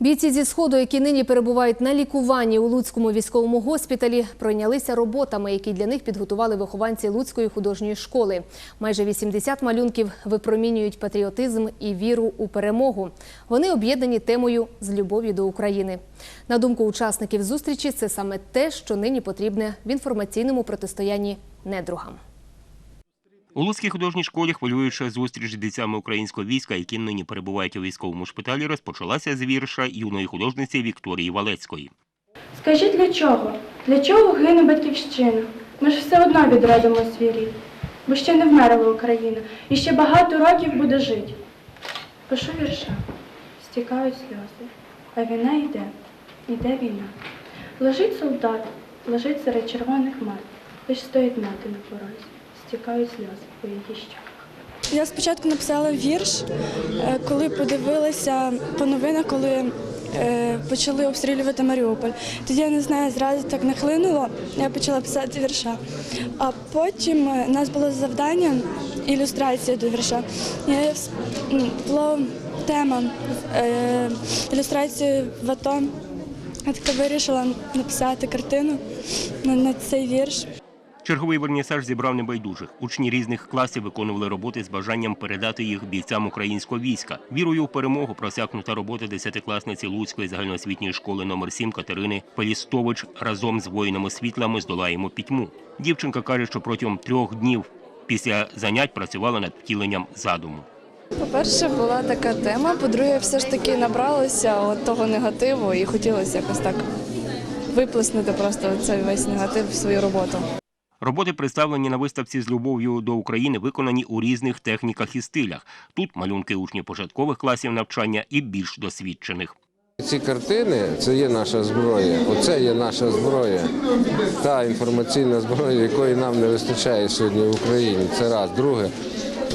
Бійці зі сходу, які нині перебувають на лікуванні у Луцькому військовому госпіталі, пройнялися роботами, які для них підготували вихованці Луцької художньої школи. Майже 80 малюнків випромінюють патріотизм і віру у перемогу. Вони об'єднані темою з любов'ю до України. На думку учасників зустрічі, це саме те, що нині потрібне в інформаційному протистоянні недругам. У Луцькій художній школі хвилююча зустріч з бійцями українського війська, які нині перебувають у військовому шпиталі, розпочалася з вірша юної художниці Вікторії Валецької. Скажіть для чого? Для чого гине батьківщина? Ми ж все одно відродимо свій рід, бо ще не вмерла Україна і ще багато років буде жити. Пишу вірша, стікають сльози, а війна йде, йде війна. Лежить солдат, лежить серед червоних мат, лиш стоїть мати на порозі, стікають сльози по її щоках. Я спочатку написала вірш, е, коли подивилася по новинах, коли е, почали обстрілювати Маріуполь. Тоді я не знаю, зразу так нахлинуло, я почала писати вірша. А потім е, у нас було завдання ілюстрація до вірша. Я була тема ілюстрації в АТО. Я така вирішила написати картину на цей вірш. Черговий вернісаж зібрав небайдужих. Учні різних класів виконували роботи з бажанням передати їх бійцям українського війська. Вірою в перемогу просякнута робота десятикласниці Луцької загальноосвітньої школи номер 7 Катерини Пелістович разом з воїнами світла ми здолаємо пітьму. Дівчинка каже, що протягом трьох днів після занять працювала над втіленням задуму. По-перше, була така тема. По-друге, все ж таки набралося от того негативу і хотілося якось так виплеснути просто цей весь негатив в свою роботу. Роботи, представлені на виставці з любов'ю до України, виконані у різних техніках і стилях. Тут малюнки учнів початкових класів навчання і більш досвідчених. Ці картини це є наша зброя. Оце є наша зброя. Та інформаційна зброя, якої нам не вистачає сьогодні в Україні. Це раз. Друге,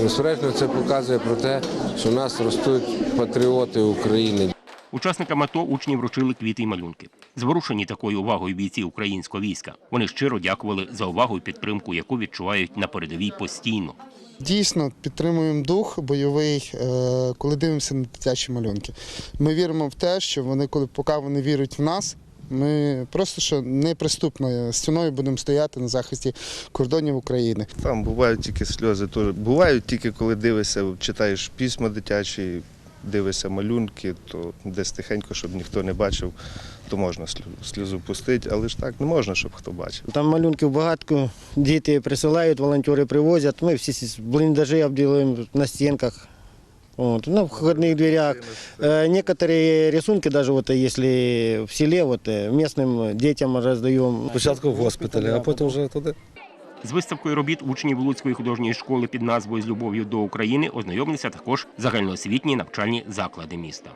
безперечно, це показує про те, що в нас ростуть патріоти України. Учасникам АТО учні вручили квіти й малюнки. Зворушені такою увагою бійці українського війська. Вони щиро дякували за увагу і підтримку, яку відчувають на передовій постійно. Дійсно підтримуємо дух бойовий, е, коли дивимося на дитячі малюнки. Ми віримо в те, що вони, коли поки вони вірять в нас, ми просто що неприступною стіною будемо стояти на захисті кордонів України. Там бувають тільки сльози. Бувають тільки коли дивишся, читаєш письма дитячі, дивишся малюнки, то десь тихенько, щоб ніхто не бачив, то можна слю- сльозу пустити, але ж так не можна, щоб хто бачив. Там малюнків багато, діти присилають, волонтери привозять. Ми всі ці бліндажі обділуємо на стінках. Вот, на входных дверях. Э, некоторые рисунки даже вот если в селе вот э, местным детям раздаем. Спочатку в госпіталі, а потім вже туди. З виставкою робіт учнів Луцької художньої школи під назвою З любов'ю до України ознайомилися також загальноосвітні навчальні заклади міста.